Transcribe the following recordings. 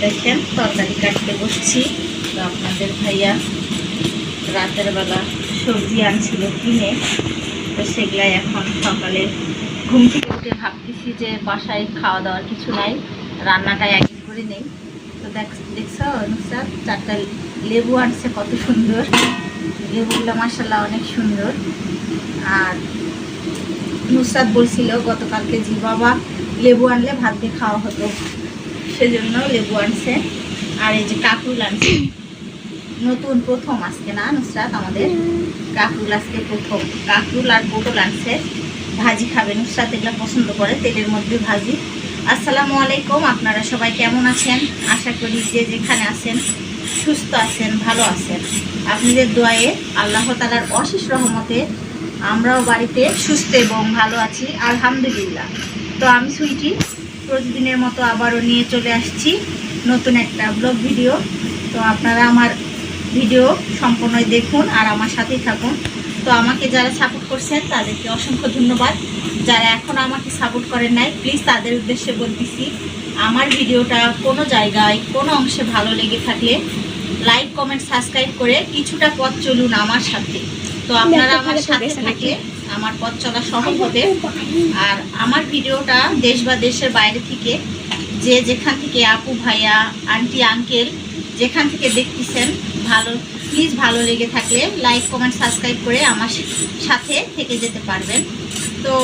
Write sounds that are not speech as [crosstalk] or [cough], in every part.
দেখেন, তরকারি কাটতে বসছি। তো আপনাদের ভাইয়া রাতের বেলা সবজি আনছিল কিনে। তো সেগুলাই এখন সকালে ঘুম থেকে উঠে ভাবতেছি যে বাসায় খাওয়া দাওয়ার কিছু নাই রান্নাটা একই করে নেই। তো দেখ, দেখছ, নুসরাত? চারটা লেবু আনছে, কত সুন্দর। লেবুগুলো মাসাল্লাহ অনেক সুন্দর। আর নুসরাত বলছিল, গতকালকে জি বাবা লেবু আনলে ভাত দিয়ে খাওয়া হতো। সেজন্য লেবু আনছে। আর এই যে কাকুল আনছে। নতুন প্রথম আজকে না, নুসরাত? আমাদের কাকুল আজকে প্রথম। কাকুল আর পটল আনছে। ভাজি খাবে। নুসরাত এগুলো পছন্দ করে, তেলের মধ্যে ভাজি। আসসালামু আলাইকুম, আপনারা সবাই কেমন আছেন? আশা করি যে যেখানে আছেন, সুস্থ আছেন, ভালো আছেন। আপনাদের দোয়ায়ে আল্লাহ তালার অশেষ রহমতে আমরাও বাড়িতে সুস্থ এবং ভালো আছি, আলহামদুলিল্লাহ। তো আমি সুইটি প্রতিদিনের মতো আবারও নিয়ে চলে আসছি নতুন একটা ব্লগ ভিডিও। তো আপনারা আমার ভিডিও সম্পূর্ণই দেখুন আর আমার সাথেই থাকুন। তো আমাকে যারা সাপোর্ট করছেন তাদেরকে অসংখ্য ধন্যবাদ। যারা এখন আমাকে সাপোর্ট করেন নাই প্লিজ তাদের উদ্দেশ্যে বলতেছি আমার ভিডিওটা কোনো জায়গায় কোনো অংশে ভালো লেগে থাকলে লাইক কমেন্ট সাবস্ক্রাইব করে কিছুটা পথ চলুন আমার সাথে। তো আপনারা আমার সাথে থাকলে আমার পথ চলা সহজ হবে। আর আমার ভিডিওটা দেশ বা দেশের বাইরে থেকে যে যেখান থেকে আপু ভাইয়া, আন্টি, আঙ্কেল যেখান থেকে দেখতেছেন, ভালো প্লিজ ভালো লেগে থাকলে লাইক কমেন্ট সাবস্ক্রাইব করে আমার সাথে থেকে যেতে পারবেন। তো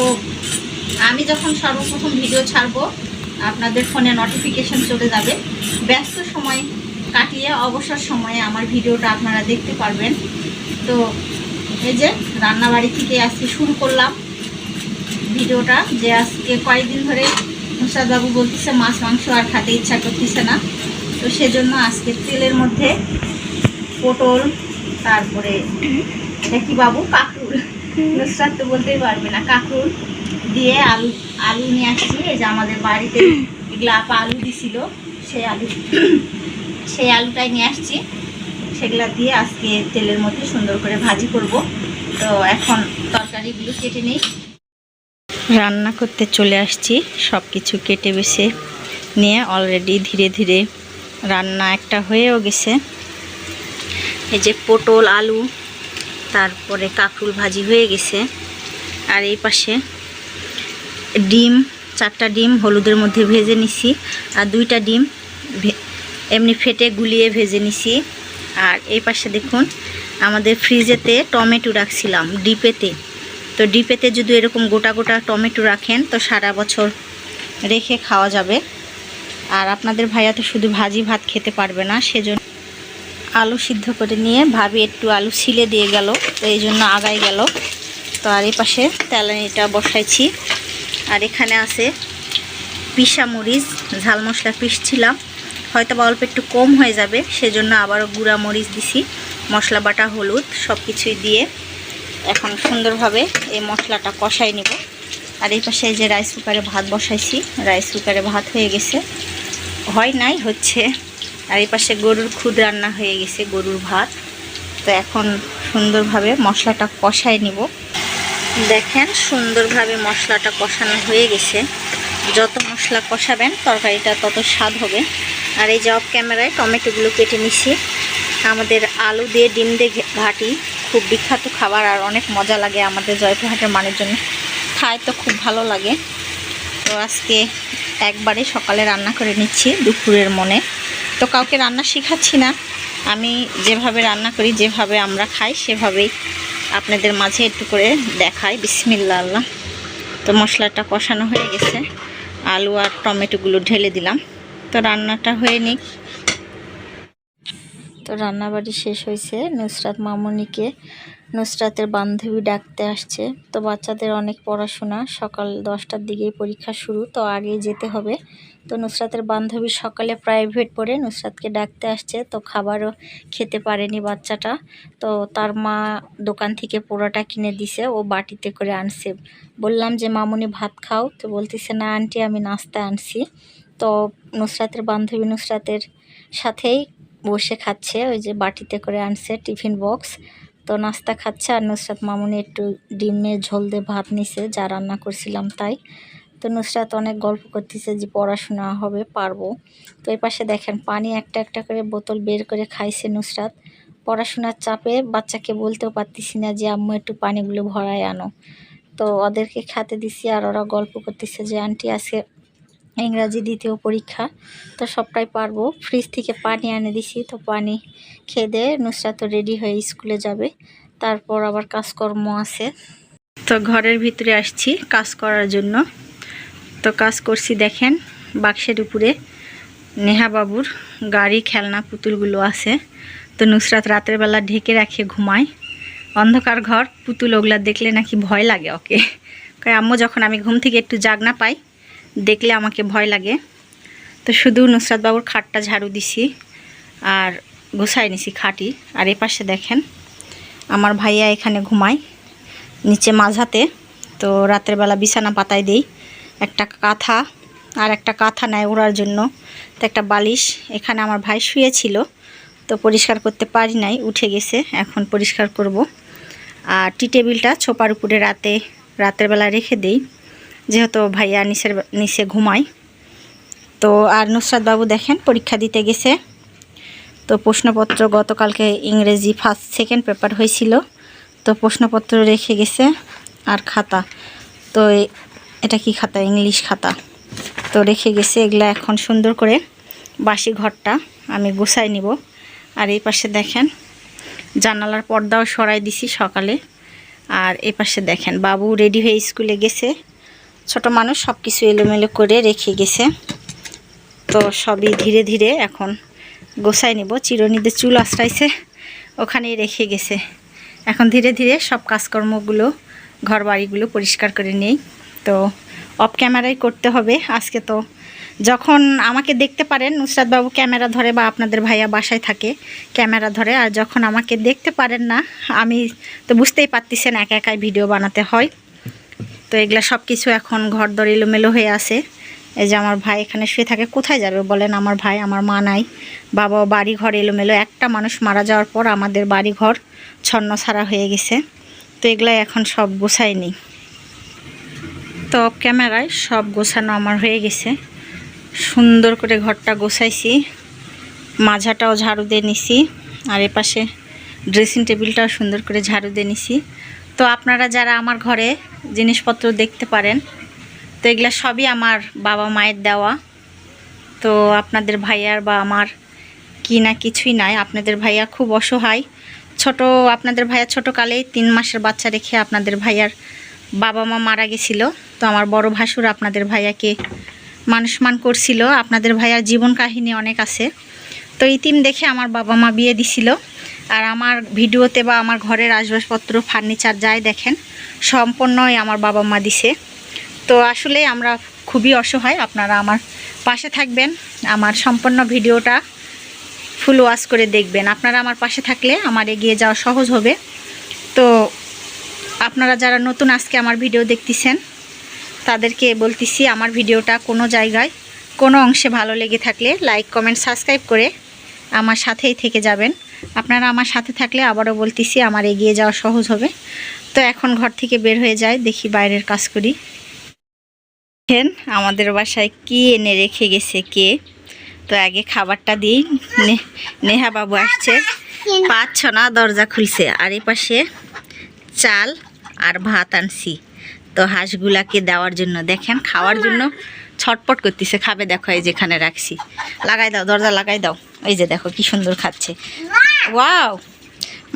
আমি যখন সর্বপ্রথম ভিডিও ছাড়বো, আপনাদের ফোনে নোটিফিকেশন চলে যাবে। ব্যস্ত সময় কাটিয়ে অবসর সময়ে আমার ভিডিওটা আপনারা দেখতে পারবেন। তো এই যে রান্নাবাড়ি থেকে আজকে শুরু করলাম ভিডিওটা যে আজকে কয়েকদিন ধরে বাবু বলতেছে মাছ, মাংস আর খেতে ইচ্ছা করতেছে না। তো সেজন্য আজকে তেলের মধ্যে পটল, তারপরে দেখি বাবু? কাঁকরুল। নুসরাত তো বলতেই পারবে না, কাঁকরুল দিয়ে আলু আলু নিয়ে আসছি। এই যে আমাদের বাড়িতে এগুলো আপা আলু দিছিল, সেই আলু, সেই আলুটাই নিয়ে আসছি। সেগুলা দিয়ে আজকে তেলের মধ্যে সুন্দর করে ভাজি করব। তো এখন তরকারিগুলো কেটে নিই। রান্না করতে চলে আসছি। সব কিছু কেটে বেছে নিয়ে অলরেডি ধীরে ধীরে রান্না একটা হয়েও গেছে। এই যে পটল, আলু, তারপরে কাকরুল ভাজি হয়ে গেছে। আর এই পাশে ডিম, চারটা ডিম হলুদের মধ্যে ভেজে নিছি। আর দুইটা ডিম এমনি ফেটে গুলিয়ে ভেজে নিছি। আর এই পাশে দেখুন, আমাদের ফ্রিজেতে টমেটো রাখছিলাম, ডিপেতে। তো ডিপেতে যদি এরকম গোটা গোটা টমেটো রাখেন, তো সারা বছর রেখে খাওয়া যাবে। আর আপনাদের ভাইয়া তো শুধু ভাজি ভাত খেতে পারবে না, সেজন্য আলু সিদ্ধ করে নিয়ে ভাবি একটু আলু ছিলে দিয়ে গেল, তো এই জন্য আগায় গেল। তো আর এই পাশে তেলানিটা বসাইছি। আর এখানে আছে পিসা মরিচ, ঝাল মশলা পিসছিলাম। হয়তো বা অল্প একটু কম হয়ে যাবে, সেজন্য আবারও গুঁড়া মরিচ দিছি। মশলা বাটা, হলুদ সব কিছুই দিয়ে এখন সুন্দরভাবে এই মশলাটা কষাই নিব। আর এই পাশে যে রাইস কুকারে ভাত বসাইছি, রাইস কুকারে ভাত হয়ে গেছে। হয় নাই, হচ্ছে। আর এই পাশে গরুর খুদ রান্না হয়ে গেছে, গরুর ভাত। তো এখন সুন্দরভাবে মশলাটা কষাই নিব। দেখেন সুন্দরভাবে মশলাটা কষানো হয়ে গেছে। যত মশলা কষাবেন, তরকারিটা তত স্বাদ হবে। আর এই অফ ক্যামেরায় টমেটোগুলো কেটে নিছি। আমাদের আলু দিয়ে ডিম দিয়ে ঘাটি, খুব বিখ্যাত খাবার আর অনেক মজা লাগে আমাদের জয়পুরহাটের মানের জন্য। খায় তো খুব ভালো লাগে। তো আজকে একবারে সকালে রান্না করে নিচ্ছি দুপুরের মনে। তো কাউকে রান্না শেখাচ্ছি না। আমি যেভাবে রান্না করি, যেভাবে আমরা খাই, সেভাবেই আপনাদের মাঝে একটু করে দেখাই। বিসমিল্লা আল্লাহ। তো মশলাটা কষানো হয়ে গেছে। আলু আর টমেটোগুলো ঢেলে দিলাম। তো রান্নাটা হয়ে নিক। তো রান্নাবাড়ি শেষ হয়েছে। নুসরাত মামুনিকে, নুসরাতের বান্ধবী ডাকতে আসছে। তো বাচ্চাদের অনেক পড়াশোনা, সকাল দশটার দিকেই পরীক্ষা শুরু, তো আগে যেতে হবে। তো নুসরাতের বান্ধবী সকালে প্রাইভেট পড়ে, নুসরাতকে ডাকতে আসছে। তো খাবারও খেতে পারেনি বাচ্চাটা। তো তার মা দোকান থেকে পোড়াটা কিনে দিছে, ও বাটিতে করে আনছে। বললাম যে, মামুনি ভাত খাও। তো বলতেছে, না আন্টি, আমি নাস্তা আনছি। তো নুসরাতের বান্ধবী নুসরাতের সাথেই বসে খাচ্ছে, ওই যে বাটিতে করে আনছে টিফিন বক্স। তো নাস্তা খাচ্ছে আর নুসরাত মামুনি একটু ডিমের ঝোল দিয়ে ভাত নিছে, যা রান্না করছিলাম তাই। তো নুসরাত অনেক গল্প করতেছে যে পড়াশোনা হবে, পারব। তো এই পাশে দেখেন, পানি একটা একটা করে বোতল বের করে খাইছে নুসরাত। পড়াশোনার চাপে বাচ্চাকে বলতেও পারতেছি না যে, আম্মু, একটু পানিগুলো ভরায় আনো। তো ওদেরকে খেতে দিছি আর ওরা গল্প করতেছে যে, আন্টি, আজকে ইংরাজি দ্বিতীয় পরীক্ষা। তো সবটাই পারব। ফ্রিজ থেকে পানি এনে দিছি। তো পানি খেয়ে দিয়ে নুসরাত তো রেডি হয়ে স্কুলে যাবে। তারপর আবার কাজকর্ম আছে। তো ঘরের ভিতরে আসছি কাজ করার জন্য। তো কাজ করছি দেখেন, বাক্সের উপরে নেহা বাবুর গাড়ি, খেলনা, পুতুলগুলো আছে। তো নুসরাত রাতের বেলা ঢেকে রাখে, ঘুমায়। অন্ধকার ঘর, পুতুল ওগুলা দেখলে নাকি ভয় লাগে ওকে। আম্মু, যখন আমি ঘুম থেকে একটু জাগনা পাই দেখলে আমাকে ভয় লাগে। তো শুধু নুসরাত বাবুর খাটটা ঝাড়ু দিছি আর গোছাই নিছি খাটি। আর এ পাশে দেখেন, আমার ভাইয়া এখানে ঘুমায় নিচে মাঝাতে তো রাতের বেলা বিছানা পাতায় দেই, একটা কাঁথা আর একটা কাঁথা নেয় ওড়ার জন্য। তো একটা বালিশ, এখানে আমার ভাই শুয়েছিল, তো পরিষ্কার করতে পারি নাই, উঠে গেছে, এখন পরিষ্কার করব। আর টি টেবিলটা ছোপার উপরে রাতে, রাতের বেলা রেখে দেই। যেহেতু ভাইয়া নিচের নিচে ঘুমায়। তো আর নুসরাত বাবু দেখেন, পরীক্ষা দিতে গেছে। তো প্রশ্নপত্র গতকালকে ইংরেজি ফার্স্ট সেকেন্ড পেপার হয়েছিল। তো প্রশ্নপত্র রেখে গেছে আর খাতা। তো এটা কি খাতা? ইংলিশ খাতা। তো রেখে গেছে, এগুলা এখন সুন্দর করে বাসি ঘরটা আমি গুছাই নিব। আর এই পাশে দেখেন, জানালার পর্দাও সরাই দিছি সকালে। আর এই পাশে দেখেন, বাবু রেডি হয়ে স্কুলে গেছে। ছোট মানুষ সব কিছু এলোমেলো করে রেখে গেছে। তো সবই ধীরে ধীরে এখন গোছাই নিব। চিরনিতে চুল আশ্রাইছে ওখানেই রেখে গেছে। এখন ধীরে ধীরে সব কাজকর্মগুলো ঘর বাড়িগুলো পরিষ্কার করে নেই। তো অফ ক্যামেরাই করতে হবে। আজকে তো যখন আমাকে দেখতে পারেন নুসরাত বাবু ক্যামেরা ধরে বা আপনাদের ভাইয়া বাসায় থাকে, ক্যামেরা ধরে। আর যখন আমাকে দেখতে পারেন না, আমি তো বুঝতেই পারতেছেন একা একাই ভিডিও বানাতে হয়। তো এগুলা সব কিছু এখন ঘর দর এলোমেলো হয়ে আছে। এই যে আমার ভাই এখানে শুয়ে থাকে, কোথায় যাবে বলেন? আমার ভাই, আমার মা নাই। বাবা বাড়ি ঘর এলোমেলো। একটা মানুষ মারা যাওয়ার পর আমাদের বাড়ি ঘর ছন্ন ছাড়া হয়ে গেছে। তো এগুলো এখন সব গোছায়নি। তো ক্যামেরায় সব গোছানো আমার হয়ে গেছে। সুন্দর করে ঘরটা গোছাইছি। মাঝাটাও ঝাড়ু দিয়ে নিছি। আর এপাশে ড্রেসিং টেবিলটাও সুন্দর করে ঝাড়ু দিয়ে নিছি। তো আপনারা যারা আমার ঘরে জিনিসপত্র দেখতে পারেন, তো এগুলা সবই আমার বাবা মায়ের দেওয়া। তো আপনাদের ভাইয়ার বা আমার কি না কিছুই নাই। আপনাদের ভাইয়া খুব অসহায়। ছোট, আপনাদের ভাইয়া ছোট কালেই তিন মাসের বাচ্চা রেখে আপনাদের ভাইয়ার বাবা মা মারা গেছিল। তো আমার বড় ভাসুর আপনাদের ভাইয়াকে মানুষমান করছিল। আপনাদের ভাইয়ার জীবন কাহিনী অনেক আছে। তো ইতিম দেখে আমার বাবা মা বিয়ে দিছিল। আর আমার ভিডিওতে বা আমার ঘরের আসবাবপত্র, ফার্নিচার যাই দেখেন, সম্পূর্ণই আমার বাবা মা দিছে। তো আসলে আমরা খুবই অসহায়, আপনারা আমার পাশে থাকবেন, আমার সম্পূর্ণ ভিডিওটা ফুল ওয়াশ করে দেখবেন। আপনারা আমার পাশে থাকলে আমার এগিয়ে যাওয়া সহজ হবে। তো আপনারা যারা নতুন আজকে আমার ভিডিও দেখতেছেন, তাদেরকে বলতেছি আমার ভিডিওটা কোনো জায়গায়, কোনো অংশে ভালো লেগে থাকলে লাইক, কমেন্ট, সাবস্ক্রাইব করে আমার সাথেই থেকে যাবেন। আপনারা আমার সাথে থাকলে আবারও বলতেছি, আমার এগিয়ে যাওয়া সহজ হবে। তো এখন ঘর থেকে বের হয়ে যায় দেখি বাইরের কাজ করি। দেখেন, আমাদের বাসায় কি এনে রেখে গেছে কে? তো আগে খাবারটা দিই নেহা বাবু আসছে। পাচ্ছ না দরজা খুলছে, আর এই পাশে চাল আর ভাত আনছি। তো হাঁসগুলাকে দেওয়ার জন্য, দেখেন, খাওয়ার জন্য ছটপট করতেছে। খাবে দেখো, এই যেখানে রাখছি। লাগাই দাও, দরজা লাগাই দাও। এই যে দেখো, কি সুন্দর খাচ্ছে। ওয়াও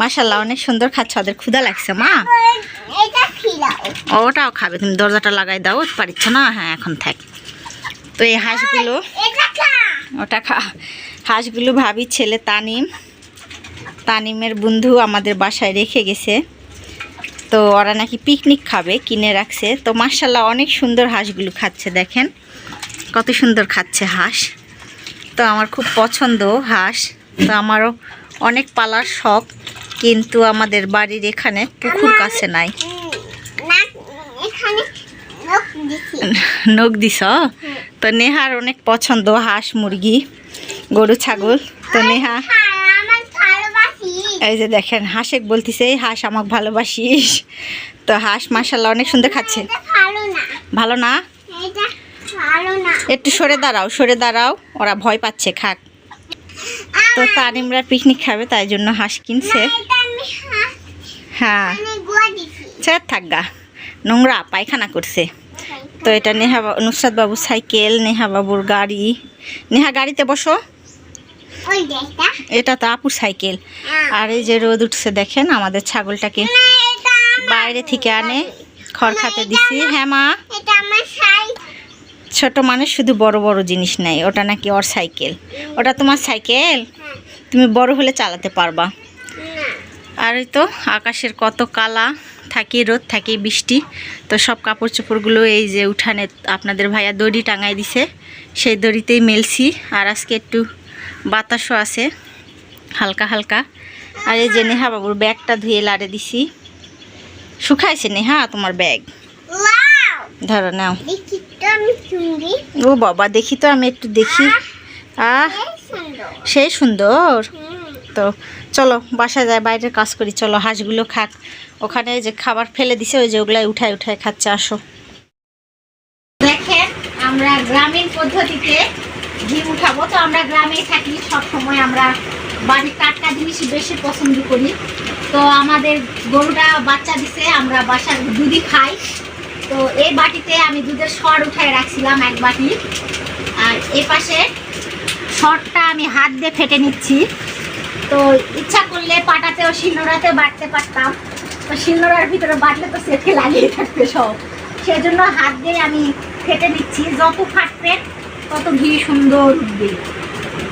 মাশাল্লাহ অনেক সুন্দর খাচ্ছে, ওদের ক্ষুধা লাগছে, মা। ওটাও খাবে, তুমি দরজাটা লাগাই দাও পারিচ্ছ না? হ্যাঁ এখন থাক। তো এই হাঁসগুলো, ওটা খা, হাঁসগুলো ভাবি, ছেলে তানিম। তানিমের বন্ধু আমাদের বাসায় রেখে গেছে। তো ওরা নাকি পিকনিক খাবে, কিনে রাখছে। তো মার্শাল্লাহ অনেক সুন্দর হাঁসগুলো খাচ্ছে, দেখেন। কত সুন্দর খাচ্ছে হাঁস। তো আমার খুব পছন্দ হাঁস। তো আমারও অনেক পালার শখ কিন্তু আমাদের বাড়ির এখানে পুকুর কাছে নাই। নখ দিস [laughs] তো নেহার অনেক পছন্দ হাঁস মুরগি গরু ছাগল। তো নেহা এই যে দেখেন হাঁসে বলতিছে এই হাঁস আমাকে ভালোবাসিস। তো হাঁস মাসাল্লাহ অনেক সুন্দর খাচ্ছে। ভালো না। একটু সরে দাঁড়াও সরে দাঁড়াও ওরা ভয় পাচ্ছে খাক। তো তানিমরা পিকনিক খাবে তাই জন্য হাঁস কিনছে। হ্যাঁ। মানে গুয়া দিছি। ছেড়ে থাক গা। নোংরা পায়খানা করছে। তো এটা নেহা নুসরাত বাবুর সাইকেল নেহা বাবুর গাড়ি। নেহা গাড়িতে বসো। এটা। তো আপুর সাইকেল। আর এই যে রোদ উঠছে দেখেন আমাদের ছাগলটাকে বাইরে থেকে আনে খড় খাতে দিছি। হ্যাঁ মা। ছোট মানুষ শুধু বড় বড় জিনিস নেয়, ওটা নাকি ওর সাইকেল। ওটা তোমার সাইকেল? তুমি বড় হলে চালাতে পারবা। আর তো আকাশের কত কালা, থাকি রোদ, থাকি বৃষ্টি। তো সব কাপড় চোপড়গুলো এই যে উঠানে আপনাদের ভাইয়া দড়ি টাঙাই দিছে, সেই দড়িতেই মেলছি। আর আজকে একটু বাতাসও আছে, হালকা হালকা। আর এই যে নেহা বাবুর ব্যাগটা ধুয়ে লাড়ে দিছি। শুকাইছে নেহা তোমার ব্যাগ? ধরো নাও। ও বাবা দেখি তো আমি একটু দেখি। আহ সেই সুন্দর। তো চলো বাসা যায় বাইরের কাজ করি চলো হাঁসগুলো খাক। ওখানে যে খাবার ফেলে দিছে ওই যে ওগুলাই উঠায় উঠায় খাচ্ছে আসো। দেখেন আমরা গ্রামীণ পদ্ধতিতে ঘি উঠাবো। তো আমরা গ্রামে থাকি সব সময় আমরা বাড়ির টাটকা জিনিস বেশি পছন্দ করি। তো আমাদের গরুটা বাচ্চা দিছে আমরা বাসার দুধই খাই। তো এই বাটিতে আমি দুধের সর উঠায় রাখছিলাম, এক বাটি। আর এ পাশে সরটা আমি হাত দিয়ে ফেটে নিচ্ছি। তো ইচ্ছা করলে পাটাতেও শিলনোড়াতে বাটতে পারতাম। তো শিলনোড়ার ভিতরে বাটলে তো সেটে লাগিয়ে থাকবে সব। সেজন্য হাত দিয়ে আমি ফেটে নিচ্ছি। যত ফাটবে, তত ঘি সুন্দর উঠবে।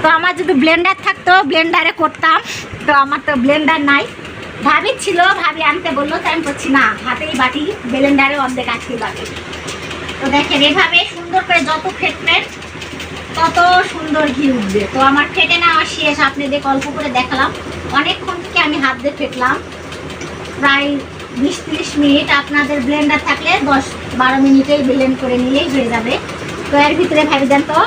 তো আমার যদি ব্লেন্ডার থাকতো ব্লেন্ডারে করতাম। তো আমার তো ব্লেন্ডার নাই। ভাবি ছিল, ভাবি আনতে বলল, তাই আমি করছি না, হাতেই বাটি, ব্লেন্ডারে অর্ধেক আজকে বাটি। তো দেখেন, এভাবে সুন্দর করে যত ফেটবেন, তত সুন্দর ঘি উঠবে। তো আমার ফেটে নেওয়া শেষ আপনাদের অল্প করে দেখালাম। অনেকক্ষণ থেকে আমি হাত দিয়ে ফেটলাম। প্রায় বিশ তিরিশ মিনিট আপনাদের ব্লেন্ডার থাকলে দশ বারো মিনিটেই ব্লেন্ড করে নিলেই হয়ে যাবে। তো এর ভিতরে ভাবি দেন তো,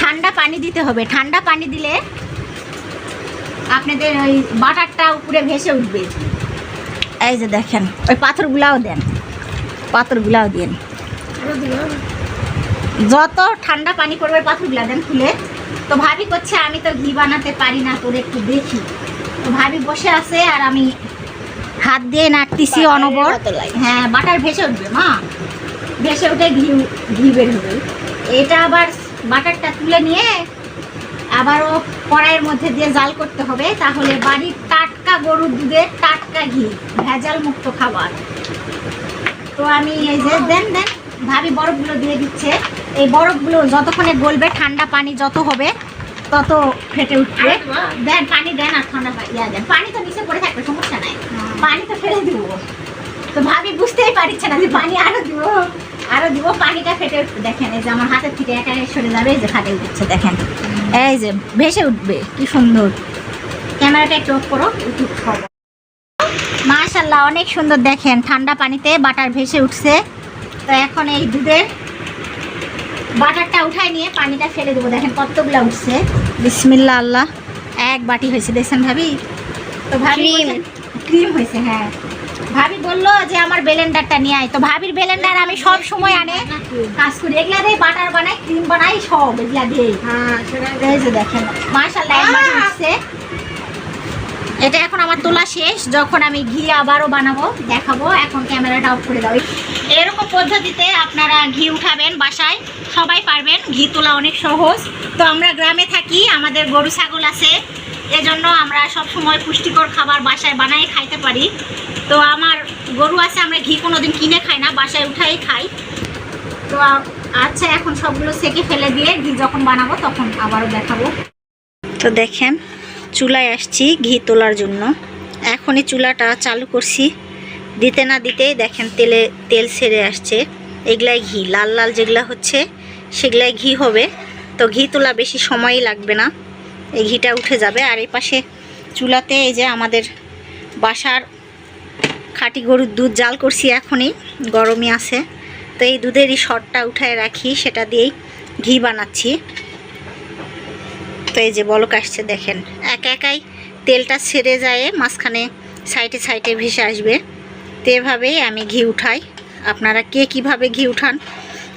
ঠান্ডা পানি দিতে হবে। ঠান্ডা পানি দিলে আপনাদের ওই বাটারটা উপরে ভেসে উঠবে। এই যে দেখেন ওই পাথরগুলাও দেন পাথরগুলাও দেন। যত ঠান্ডা পানি করবে পাথরগুলা দেন খুলে। তো ভাবি করছে আমি তো ঘি বানাতে পারি না তোর একটু দেখি। তো ভাবি বসে আছে আর আমি হাত দিয়ে নাড়তেছি অনবর। হ্যাঁ বাটার ভেসে উঠবে মা। ভেসে উঠে ঘি ঘি বের হবে। এটা আবার বাটারটা তুলে নিয়ে আবারও কড়াইয়ের মধ্যে দিয়ে জাল করতে হবে তাহলে বাড়ির টাটকা গরুর দুধের টাটকা ঘি ভেজাল মুক্ত খাবার। তো আমি এই যে দেন দেন ভাবি বরফগুলো দিয়ে দিচ্ছে। এই বরফগুলো যতক্ষণে গলবে ঠান্ডা পানি যত হবে তত ফেটে উঠবে। দেন পানি দেন আর ঠান্ডা ইয়া দেন। পানি তো নিচে পড়ে থাকবে সমস্যা নাই। পানি তো ফেলে দিব। তো ভাবি বুঝতেই পারছে না যে পানি আরও দিব। আরও দিব পানিটা ফেটে উঠবে। দেখেন এই যে আমার হাতের থেকে একা সরে যাবে এই যে ফাটে উঠছে দেখেন। এই যে ভেসে উঠবে কি সুন্দর। ক্যামেরাটা একটু অফ করো উঠুক মাশাল্লাহ অনেক সুন্দর দেখেন ঠান্ডা পানিতে বাটার ভেসে উঠছে। তো এখন এই দুধের বাটারটা উঠাই নিয়ে পানিটা ফেলে দেবো। দেখেন কতগুলো উঠছে। বিসমিল্লা আল্লাহ। এক বাটি হয়েছে দেখছেন ভাবি? তো ভাবি ক্রিম হয়েছে হ্যাঁ। ভাবি বলল যে আমার বেলেন্ডারটা নিয়ে আয়। তো ভাবির বেলেন্ডার আমি সব সময় আনে। কাজ করি। এগুলা দিয়ে বাটার বানাই ক্রিম বানাই সব এগুলা দিয়ে এই যে দেখেন বাটি উঠছে। এটা এখন আমার তোলা শেষ। যখন আমি ঘি আবারও বানাবো দেখাবো এখন ক্যামেরাটা অফ করে দাও। এরকম পদ্ধতিতে আপনারা ঘি উঠাবেন বাসায়। সবাই পারবেন ঘি তোলা অনেক সহজ। তো আমরা গ্রামে থাকি আমাদের গরু ছাগল আছে। এজন্য আমরা সব সময় পুষ্টিকর খাবার বাসায় বানাই খাইতে পারি। তো আমার গরু আছে, আমরা ঘি কোনোদিন কিনে খাই না, বাসায় উঠাই খাই। তো আচ্ছা এখন সবগুলো সেকে ফেলে দিয়ে ঘি যখন বানাবো তখন আবারও দেখাবো। তো দেখেন, চুলায় আসছি ঘি তোলার জন্য। এখনই চুলাটা চালু করছি। দিতে না দিতেই দেখেন তেলে, তেল ছেড়ে আসছে। এগুলাই ঘি, লাল লাল যেগুলা হচ্ছে সেগুলাই ঘি হবে। তো ঘি তোলা বেশি সময়ই লাগবে না। এই ঘিটা উঠে যাবে। আর এই পাশে চুলাতে এই যে আমাদের বাসার খাঁটি গরুর দুধ জাল করছি এখনই, গরমই আছে। তো এই দুধেরই শটটা উঠায় রাখি, সেটা দিয়েই ঘি বানাচ্ছি। তো এই যে বলক আসছে, দেখেন। একা একাই তেলটা ছেড়ে যায়, মাঝখানে সাইডে সাইডে ভেসে আসবে। তো এভাবেই আমি ঘি উঠাই। আপনারা কে কীভাবে ঘি উঠান,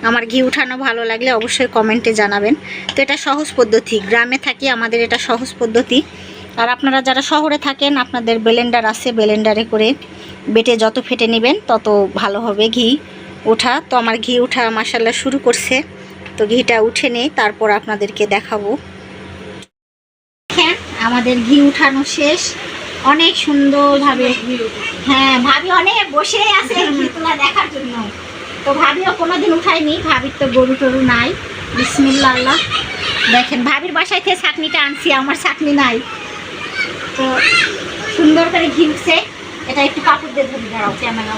আমার ঘি উঠানো ভালো লাগলে অবশ্যই কমেন্টে জানাবেন। তো এটা সহজ পদ্ধতি, গ্রামে থাকি আমাদের এটা সহজ পদ্ধতি। আর আপনারা যারা শহরে থাকেন, আপনাদের ব্লেন্ডার আছে, ব্লেন্ডারে করে বেটে যত ফেটে নেবেন, তত ভালো হবে ঘি ওঠা। তো আমার ঘি ওঠা মাসাল্লাহ শুরু করছে। তো ঘিটা উঠে নেই, তারপর আপনাদেরকে দেখাবো। দেখেন আমাদের ঘি উঠানো শেষ। অনেক সুন্দরভাবে হ্যাঁ ভাবি অনেক বসে আছে তোলা দেখার জন্য। তো ভাবিও কোনোদিন উঠায়নি, ভাবির তো গরু টরু নাই। বিসমিল্লা দেখেন, ভাবির বাসায় থেকে চাটনিটা আনছি, আমার চাটনি নাই। তো সুন্দর করে ঘি উঠছে। এটা একটু কাপড় দিয়ে ধরে দাঁড়াও ক্যামেরা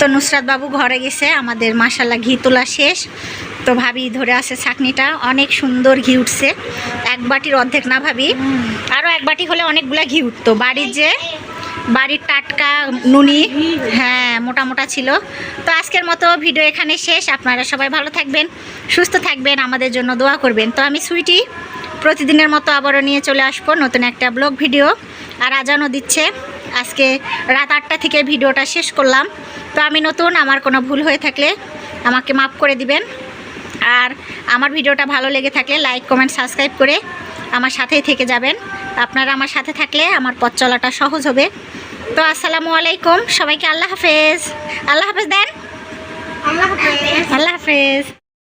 তো নুসরাত বাবু ঘরে গেছে আমাদের মাসাল্লাহ ঘি তোলা শেষ। তো ভাবি ধরে আছে ছাকনিটা অনেক সুন্দর ঘি উঠছে। এক বাটির অর্ধেক না ভাবি? আরও এক বাটি হলে অনেকগুলা ঘি উঠতো। বাড়ির যে বাড়ির টাটকা নুনি হ্যাঁ মোটা মোটা ছিল। তো আজকের মতো ভিডিও এখানে শেষ। আপনারা সবাই ভালো থাকবেন সুস্থ থাকবেন আমাদের জন্য দোয়া করবেন। তো আমি সুইটি প্রতিদিনের মতো আবারও নিয়ে চলে আসব নতুন একটা ব্লগ ভিডিও। আর আজানও দিচ্ছে। আজকে রাত আটটা থেকে ভিডিওটা শেষ করলাম। তো আমি নতুন আমার কোনো ভুল হয়ে থাকলে আমাকে মাফ করে দিবেন। আর আমার ভিডিওটা ভালো লেগে থাকলে লাইক কমেন্ট সাবস্ক্রাইব করে আমার সাথেই থেকে যাবেন। আপনারা আমার সাথে থাকলে আমার পথ চলাটা সহজ হবে। তো আসসালামু আলাইকুম সবাইকে আল্লাহ হাফেজ। আল্লাহ হাফেজ দেন। আল্লাহ হাফেজ। আল্লাহ হাফেজ।